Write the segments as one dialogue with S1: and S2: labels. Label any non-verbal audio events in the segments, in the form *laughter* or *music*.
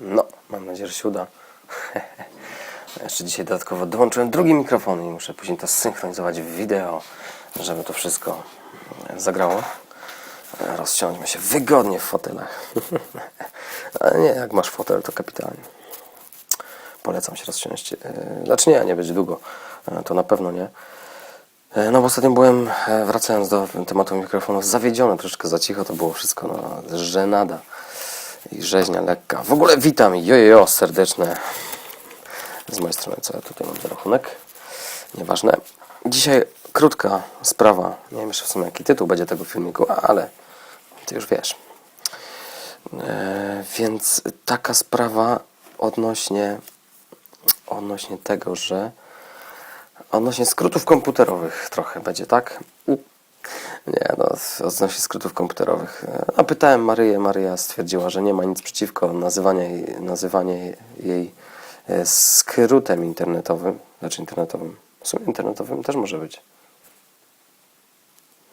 S1: No, mam nadzieję, że się uda. *laughs* Jeszcze dzisiaj dodatkowo dołączyłem drugi mikrofon i muszę później to synchronizować w wideo, żeby to wszystko zagrało. Rozsiądźmy się wygodnie w fotelach. *laughs* Ale nie, jak masz fotel, to kapitalnie. Polecam się rozsiąść. Yy, Znaczy nie, nie będzie długo. Yy, To na pewno nie. E, No bo ostatnio byłem, e, wracając do tematu mikrofonów, zawiedziony, troszeczkę za cicho to było wszystko, no, żenada i rzeźnia lekka. W ogóle witam, jojo, serdeczne z mojej strony, co ja tutaj mam za rachunek, nieważne. Dzisiaj krótka sprawa, nie wiem jeszcze w sumie jaki tytuł będzie tego filmiku, ale ty już wiesz. E, więc taka sprawa odnośnie, odnośnie tego, że Odnośnie skrótów komputerowych trochę będzie, tak? Nie, no, odnośnie skrótów komputerowych. A pytałem Maryję, Maryja stwierdziła, że nie ma nic przeciwko nazywania nazywanie jej e, skrótem internetowym, znaczy internetowym, w sumie internetowym też może być.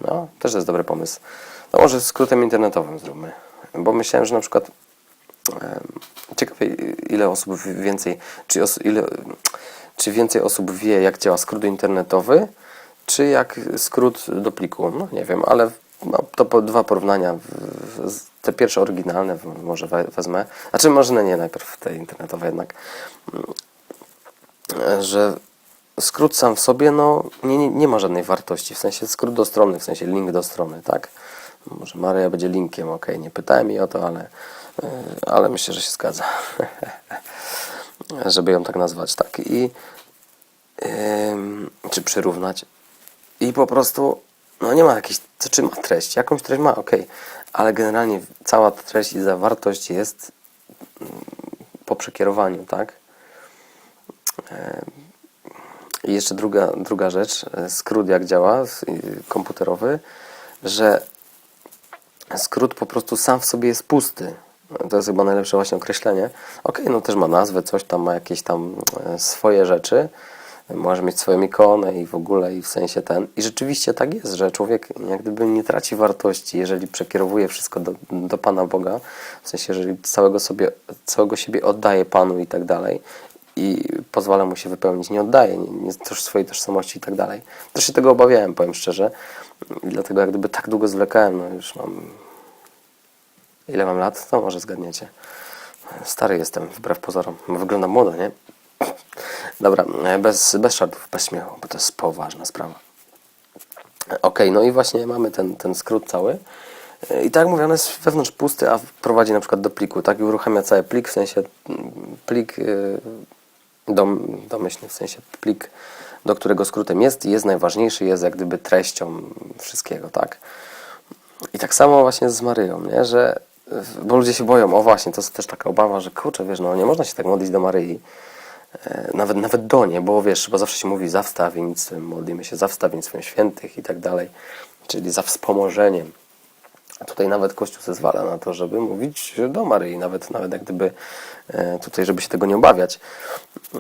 S1: No, też jest dobry pomysł. No może skrótem internetowym zróbmy, bo myślałem, że na przykład Ciekawe, ile osób więcej, czy, os, ile, czy więcej osób wie, jak działa skrót internetowy, czy jak skrót do pliku. No nie wiem, ale no, to po, dwa porównania. Te pierwsze oryginalne może we, wezmę. Znaczy, może no nie najpierw te internetowe jednak. Mm, Że skrót sam w sobie no, nie, nie, nie ma żadnej wartości. W sensie skrót do strony, w sensie link do strony, tak? Może Maria będzie linkiem, ok, nie pytałem jej o to, ale, yy, ale myślę, że się zgadza. *laughs* Żeby ją tak nazwać, tak. I ym, czy przyrównać. I po prostu, no nie ma jakiejś, to czy ma treść, jakąś treść ma, ok, ale generalnie cała treść i zawartość jest mm, po przekierowaniu, tak. I jeszcze druga, druga rzecz, e, skrót jak działa, komputerowy, że skrót po prostu sam w sobie jest pusty. To jest chyba najlepsze właśnie określenie. Okej, no też ma nazwę, coś tam ma jakieś tam e, swoje rzeczy. Może mieć swoją ikonę i w ogóle i w sensie ten. I rzeczywiście tak jest, że człowiek jak gdyby nie traci wartości, jeżeli przekierowuje wszystko do, do Pana Boga. W sensie, jeżeli całego, sobie, całego siebie oddaje Panu i tak dalej i pozwala mu się wypełnić, nie oddaje nie, nie, też swojej tożsamości i tak dalej. Też się tego obawiałem, powiem szczerze. I dlatego jak gdyby tak długo zwlekałem, no już mam Ile mam lat? To może zgadniecie. Stary jestem, wbrew pozorom. Wyglądam młodo, nie? Dobra, bez, bez żartów, bez śmiechu, bo to jest poważna sprawa. Okej, no i właśnie mamy ten, ten skrót cały. I tak jak mówię, on jest wewnątrz pusty, a prowadzi na przykład do pliku, tak? I uruchamia cały plik, w sensie mm, plik yy, dom, domyślny, w sensie plik, do którego skrótem jest jest najważniejszy, jest jak gdyby treścią wszystkiego, tak? I tak samo właśnie z Maryją, nie? że bo ludzie się boją, o właśnie, to jest też taka obawa, że kurczę, wiesz, no nie można się tak modlić do Maryi, e, nawet, nawet do niej, bo wiesz, bo zawsze się mówi za wstawiennictwem, modlimy się za wstawiennictwem świętych i tak dalej, czyli za wspomożeniem. A tutaj nawet Kościół zezwala na to, żeby mówić do Maryi, nawet, nawet jak gdyby e, tutaj, żeby się tego nie obawiać.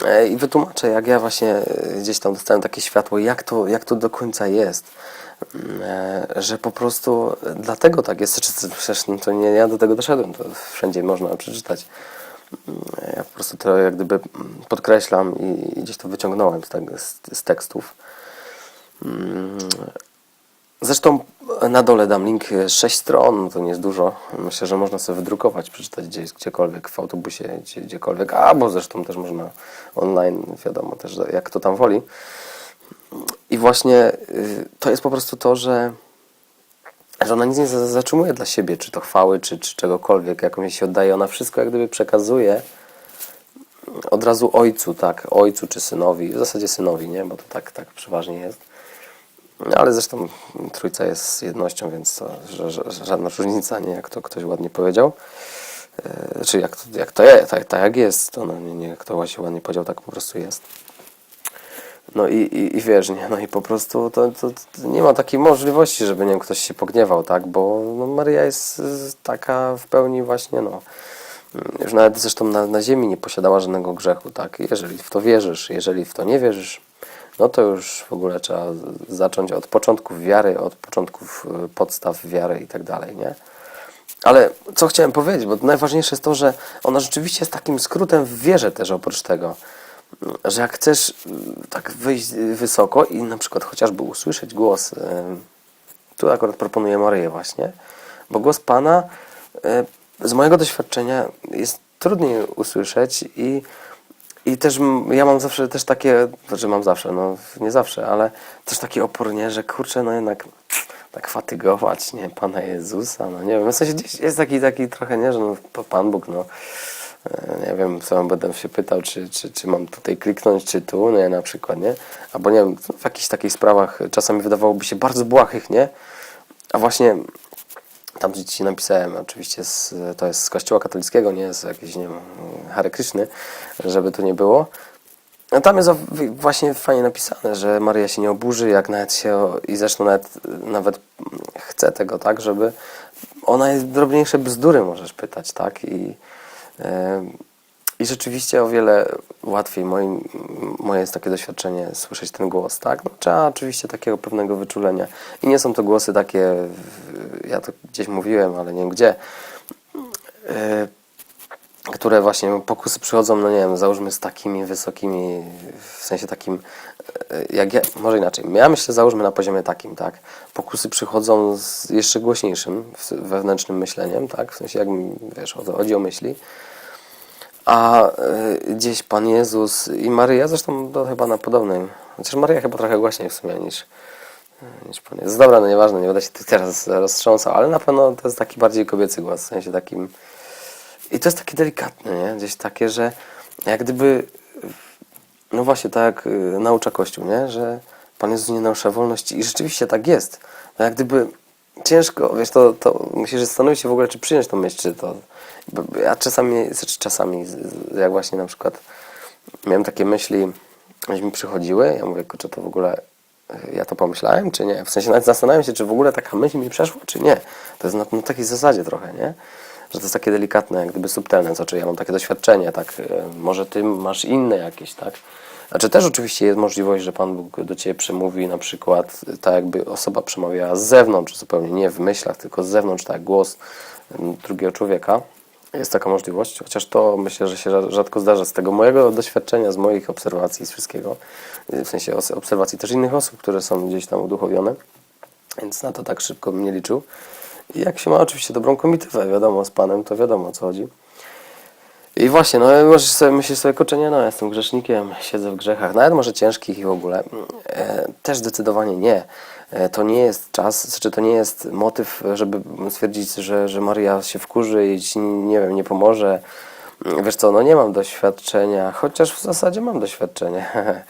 S1: E, I wytłumaczę, jak ja właśnie e, gdzieś tam dostałem takie światło, jak to, jak to do końca jest. E, Że po prostu dlatego tak jest. Znaczy, Przecież no to nie ja do tego doszedłem, to wszędzie można przeczytać. Ja po prostu to jak gdyby podkreślam i gdzieś to wyciągnąłem z, tego, z, z tekstów. Mm, Zresztą na dole dam link, 6 stron, no to nie jest dużo. Myślę, że można sobie wydrukować, przeczytać gdzieś, gdziekolwiek, w autobusie, gdzie, gdziekolwiek, albo zresztą też można online, wiadomo też jak to tam woli. I właśnie y, to jest po prostu to, że, że ona nic nie za- zatrzymuje dla siebie, czy to chwały, czy, czy czegokolwiek, jaką się oddaje. Ona wszystko jak gdyby przekazuje od razu ojcu, tak, ojcu czy synowi, w zasadzie synowi, nie, bo to tak, tak przeważnie jest. Ale zresztą trójca jest jednością, więc to żadna różnica, nie jak to ktoś ładnie powiedział. E, czy jak jak to jest, tak, tak jak jest, to no, nie, nie jak to właśnie ładnie powiedział, tak po prostu jest. No i, i, i wiesz, nie, no i po prostu to, to, to nie ma takiej możliwości, żeby nie wiem, ktoś się pogniewał, tak, bo no, Maria jest y, taka w pełni właśnie, no, mm, już nawet zresztą na, na ziemi nie posiadała żadnego grzechu, tak, jeżeli w to wierzysz, jeżeli w to nie wierzysz, no to już w ogóle trzeba zacząć od początków wiary, od początków y, podstaw wiary i tak dalej, nie? Ale co chciałem powiedzieć, bo najważniejsze jest to, że ona rzeczywiście jest takim skrótem w wierze też oprócz tego, że jak chcesz mm, tak wyjść wysoko i na przykład chociażby usłyszeć głos, em, tu akurat proponuję Maryję właśnie, bo głos Pana e, z mojego doświadczenia jest trudniej usłyszeć i, i też ja mam zawsze też takie, znaczy mam zawsze, no nie zawsze, ale też taki opór, nie, że kurczę, no jednak tak fatygować, nie, Pana Jezusa, no nie wiem, w sensie jest taki, taki trochę, nie, że no, Pan Bóg, no. e, nie wiem, co będę się pytał, czy, czy, czy mam tutaj kliknąć, czy tu, nie, na przykład, nie, albo nie wiem, w jakichś takich sprawach czasami wydawałoby się bardzo błahych, nie, a właśnie tam gdzie ci napisałem, oczywiście z, to jest z kościoła katolickiego, nie? Z jakiejś, nie wiem, Hare żeby to nie było. No tam jest właśnie fajnie napisane, że Maryja się nie oburzy, jak nawet się, i zresztą nawet, nawet chce tego, tak, żeby ona jest drobniejsze bzdury możesz pytać, tak, i, i rzeczywiście o wiele łatwiej, moim, moje jest takie doświadczenie, słyszeć ten głos, tak? No, trzeba oczywiście takiego pewnego wyczulenia. I nie są to głosy takie, ja to gdzieś mówiłem, ale nie wiem gdzie, które właśnie pokusy przychodzą, no nie wiem, załóżmy z takimi wysokimi, w sensie takim, e, jak ja, może inaczej, ja myślę, załóżmy na poziomie takim, tak, pokusy przychodzą z jeszcze głośniejszym wewnętrznym myśleniem, tak, w sensie jak, wiesz, chodzi o myśli, a y, gdzieś Pan Jezus i Maryja, zresztą to chyba na podobnym. Chociaż Maryja chyba trochę głośniej w sumie niż, niż Pan Jezus. Dobra, no nieważne, nie będę się teraz roztrząsał, ale na pewno to jest taki bardziej kobiecy głos, w sensie takim... I to jest takie delikatne, nie? Gdzieś takie, że jak gdyby... No właśnie, tak y, naucza Kościół, nie? Że Pan Jezus nie narusza wolności i rzeczywiście tak jest. No jak gdyby ciężko, wiesz, to, to musisz zastanowić się w ogóle, czy przyjąć tą myśl, czy to... Ja czasami, znaczy czasami, jak właśnie na przykład miałem takie myśli, gdzieś mi przychodziły, ja mówię, kurczę, to w ogóle y, ja to pomyślałem, czy nie? W sensie nawet zastanawiam się, czy w ogóle taka myśl mi przeszła, czy nie. To jest na, na takiej zasadzie trochę, nie? Że to jest takie delikatne, jak gdyby subtelne, znaczy ja mam takie doświadczenie, tak, y, może ty masz inne jakieś, tak? Znaczy też oczywiście jest możliwość, że Pan Bóg do Ciebie przemówi na przykład y, tak jakby osoba przemawiała z zewnątrz, zupełnie nie w myślach, tylko z zewnątrz, tak, głos y, drugiego człowieka. Jest taka możliwość, chociaż to myślę, że się rza- rzadko zdarza. Z tego mojego doświadczenia, z moich obserwacji, z wszystkiego, w sensie obserwacji też innych osób, które są gdzieś tam uduchowione, więc na to tak szybko bym nie liczył. Jak się ma oczywiście dobrą komitywę, wiadomo, z Panem, to wiadomo o co chodzi. I właśnie, no możesz sobie myśleć sobie, kurczę, nie, no jestem grzesznikiem, siedzę w grzechach, nawet może ciężkich i w ogóle. E, też zdecydowanie nie. E, to nie jest czas, znaczy to nie jest motyw, żeby stwierdzić, że, że Maria się wkurzy i ci, nie wiem, nie pomoże. Wiesz co, no nie mam doświadczenia, chociaż w zasadzie mam doświadczenie. *laughs*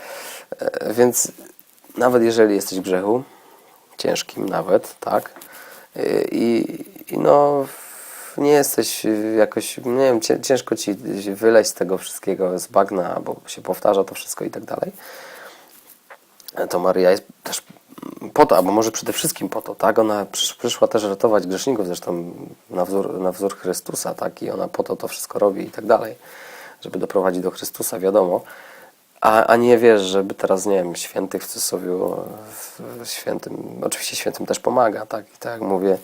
S1: E, Więc nawet jeżeli jesteś w grzechu, ciężkim nawet, tak, i, i no nie jesteś jakoś, nie wiem, cię- ciężko ci wyleźć z tego wszystkiego z bagna, bo się powtarza to wszystko i tak dalej, to Maryja jest też po to, albo może przede wszystkim po to, tak? Ona przysz, przyszła też ratować grzeszników, zresztą na wzór, na wzór Chrystusa, tak? I ona po to to wszystko robi i tak dalej, żeby doprowadzić do Chrystusa, wiadomo. A, a nie wiesz, żeby teraz, nie wiem, świętych w cudzysłowie, świętym, oczywiście świętym też pomaga, tak? I tak jak mówię,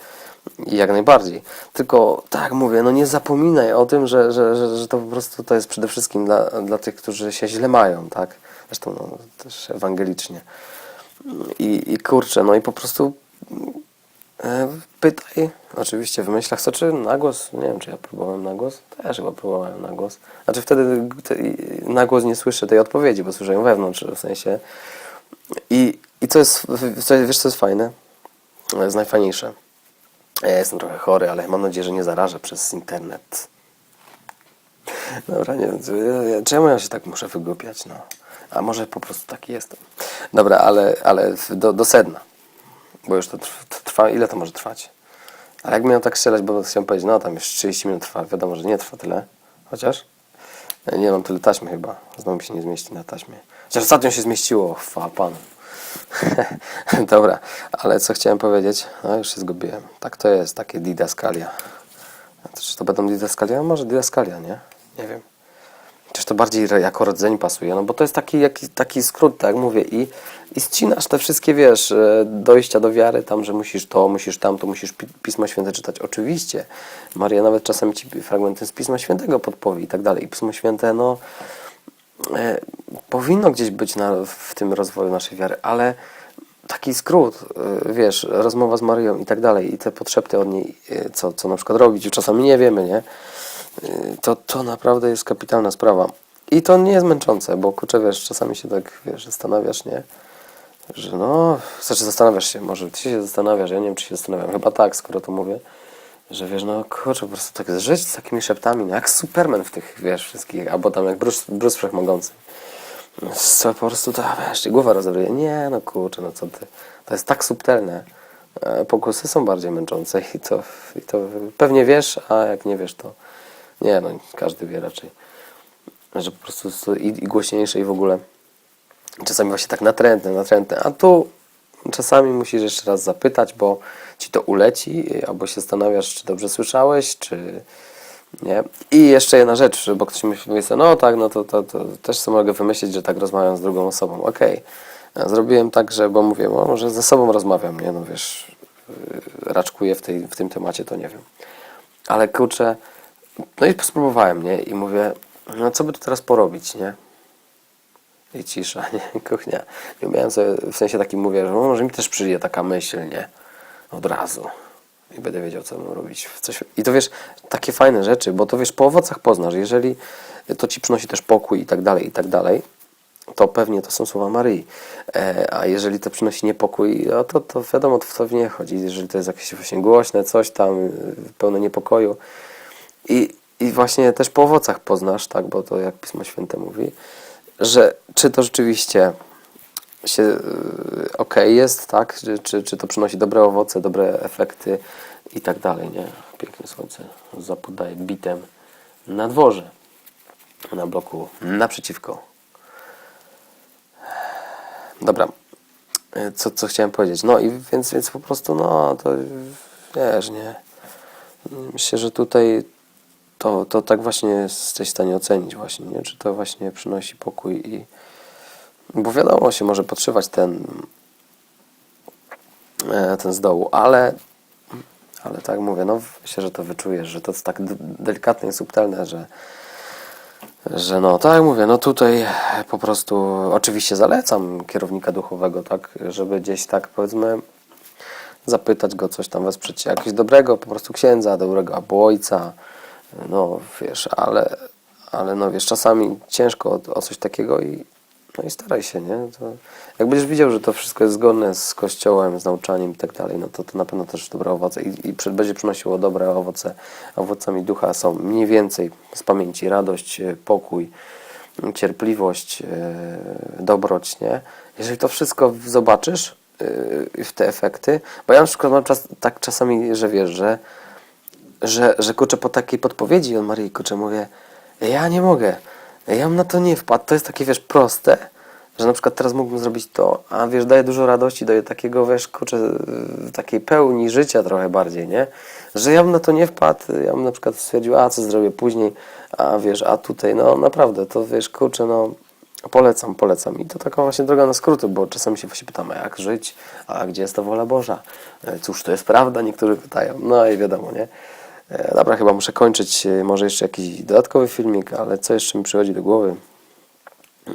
S1: jak najbardziej. Tylko, tak mówię, no nie zapominaj o tym, że, że, że, że to po prostu to jest przede wszystkim dla, dla tych, którzy się źle mają, tak? Zresztą no, też ewangelicznie. I, I kurczę, no i po prostu pytaj, oczywiście w myślach, co czy na głos, nie wiem czy ja próbowałem na głos, też chyba próbowałem na głos. Znaczy wtedy te, na głos nie słyszę tej odpowiedzi, bo słyszę ją wewnątrz, w sensie. I, i co jest, co wiesz co jest fajne? To jest najfajniejsze. Ja jestem trochę chory, ale mam nadzieję, że nie zarażę przez internet. Dobra, nie wiem, czemu ja się tak muszę wygłupiać, no. A może po prostu taki jestem. Dobra, ale, ale do, do sedna. Bo już to trw- to trwa, ile to może trwać? Ale jak miałem tak strzelać, bo chciałem powiedzieć, no tam już 30 minut trwa, wiadomo, że nie trwa tyle. Chociaż ja nie mam tyle taśmy chyba. Znowu mi się nie zmieści na taśmie. Chociaż ostatnio się zmieściło, chwała Panu. *laughs* Dobra, ale co chciałem powiedzieć? No już się zgubiłem. Tak to jest, takie didaskalia. To Czy to będą didaskalia? Może didaskalia, nie? Nie wiem. Chociaż to bardziej jako rodzeń pasuje, no bo to jest taki, jaki, taki skrót, tak jak mówię, i, i ccinasz te wszystkie, wiesz, e, dojścia do wiary, tam, że musisz to, musisz tamto, musisz pi- Pismo Święte czytać. Oczywiście, Maria nawet czasami ci fragmenty z Pisma Świętego podpowie i tak dalej. I Pismo Święte, no, e, powinno gdzieś być na, w tym rozwoju naszej wiary, ale taki skrót, e, wiesz, rozmowa z Marią i tak dalej, i te podszepty od niej, e, co, co na przykład robić, czasami nie wiemy, nie? E, To, to naprawdę jest kapitalna sprawa. I to nie jest męczące, bo kurczę, wiesz, czasami się tak, wiesz, zastanawiasz, nie? Że no, znaczy zastanawiasz się, może ty się zastanawiasz, ja nie wiem, czy się zastanawiam, chyba tak, skoro to mówię, że wiesz, no kurczę, po prostu tak żyć z takimi szeptami, no jak Superman w tych, wiesz, wszystkich, albo tam jak Bruce, Bruce Wszechmogący. Co po prostu to, wiesz, i głowa rozerwuje. Nie, no kurczę, no co ty. To jest tak subtelne. E, Pokusy są bardziej męczące i to, i to pewnie wiesz, a jak nie wiesz, to nie, no każdy wie raczej. Że po prostu i, i głośniejsze i w ogóle czasami właśnie tak natrętne, natrętne, a tu czasami musisz jeszcze raz zapytać, bo ci to uleci, albo się zastanawiasz, czy dobrze słyszałeś, czy nie. I jeszcze jedna rzecz, bo ktoś myśli, myśli no tak, no to, to, to też sobie mogę wymyślić, że tak rozmawiam z drugą osobą. Okej, Ja zrobiłem tak, że, bo mówię, no, może ze sobą rozmawiam, nie, no wiesz, raczkuję w, tej, w tym temacie, to nie wiem. Ale kurczę, no i spróbowałem, nie, i mówię, no co by tu teraz porobić, nie? I cisza, *laughs* nie? Kuchnia. Nie umiałem sobie, w sensie takim mówię, że może mi też przyjdzie taka myśl, nie? Od razu. I będę wiedział, co mam robić. Coś... I to wiesz, takie fajne rzeczy, bo to wiesz, po owocach poznasz. Jeżeli to ci przynosi też pokój i tak dalej, i tak dalej, to pewnie to są słowa Maryi. E, a jeżeli to przynosi niepokój, no to, to wiadomo, w to w nie chodzi. Jeżeli to jest jakieś właśnie głośne, coś tam, y, pełne niepokoju. I, I właśnie też po owocach poznasz, tak, bo to jak Pismo Święte mówi, że czy to rzeczywiście się ok jest, tak, czy, czy, czy to przynosi dobre owoce, dobre efekty i tak dalej, nie? Piękne słońce zapodaje bitem na dworze, na bloku naprzeciwko. Dobra, E, co, co chciałem powiedzieć? No i więc, więc po prostu, no to wiesz, nie. Myślę, że tutaj to, to tak właśnie jesteś w stanie ocenić właśnie, nie? Czy to właśnie przynosi pokój i bo wiadomo, się może podszywać ten e, ten z dołu, ale ale tak mówię, no myślę, że to wyczujesz, że to jest tak delikatne i subtelne, że że no, tak mówię, no tutaj po prostu oczywiście zalecam kierownika duchowego, tak, żeby gdzieś tak powiedzmy zapytać go coś tam, wesprzeć jakiegoś dobrego po prostu księdza, dobrego albo ojca, no wiesz, ale, ale no wiesz, czasami ciężko o, o coś takiego i no i staraj się, nie? To, jak będziesz widział, że to wszystko jest zgodne z kościołem, z nauczaniem i tak dalej, no to to na pewno też dobre owoce i, i będzie przynosiło dobre owoce. Owocami ducha są mniej więcej z pamięci radość, e, pokój, cierpliwość, e, dobroć, nie? Jeżeli to wszystko zobaczysz e, w te efekty, bo ja na przykład mam czas, tak czasami, że wiesz, że że, że kurczę po takiej podpowiedzi on Maryi kurczę mówię, ja nie mogę, ja bym na to nie wpadł, to jest takie wiesz proste, że na przykład teraz mógłbym zrobić to, a wiesz daje dużo radości, daje takiego wiesz kurczę takiej pełni życia trochę bardziej, nie, że ja bym na to nie wpadł, ja bym na przykład stwierdził, a co zrobię później, a wiesz, a tutaj no naprawdę to wiesz kurczę no Polecam, polecam. I to taka właśnie droga na skróty, bo czasami się właśnie pytamy, jak żyć, a gdzie jest ta wola Boża? E, Cóż to jest prawda? Niektórzy pytają. No i wiadomo, nie? E, Dobra, chyba muszę kończyć. E, Może jeszcze jakiś dodatkowy filmik, ale co jeszcze mi przychodzi do głowy?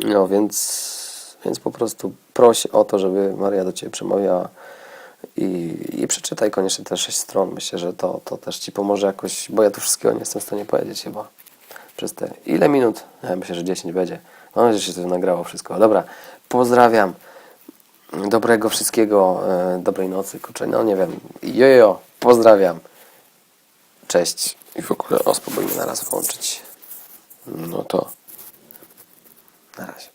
S1: No więc, więc po prostu proś o to, żeby Maria do Ciebie przemawiała i, i przeczytaj koniecznie te sześć stron. Myślę, że to, to też Ci pomoże jakoś, bo ja tu wszystkiego nie jestem w stanie powiedzieć chyba przez te ile minut? Ja myślę, że 10 będzie. Mam nadzieję, że się to nagrało wszystko. Dobra, pozdrawiam. Dobrego wszystkiego, e, dobrej nocy, kurczę, no nie wiem. Jojo, pozdrawiam. Cześć. I w ogóle, o, spróbujmy na raz włączyć. No to na razie.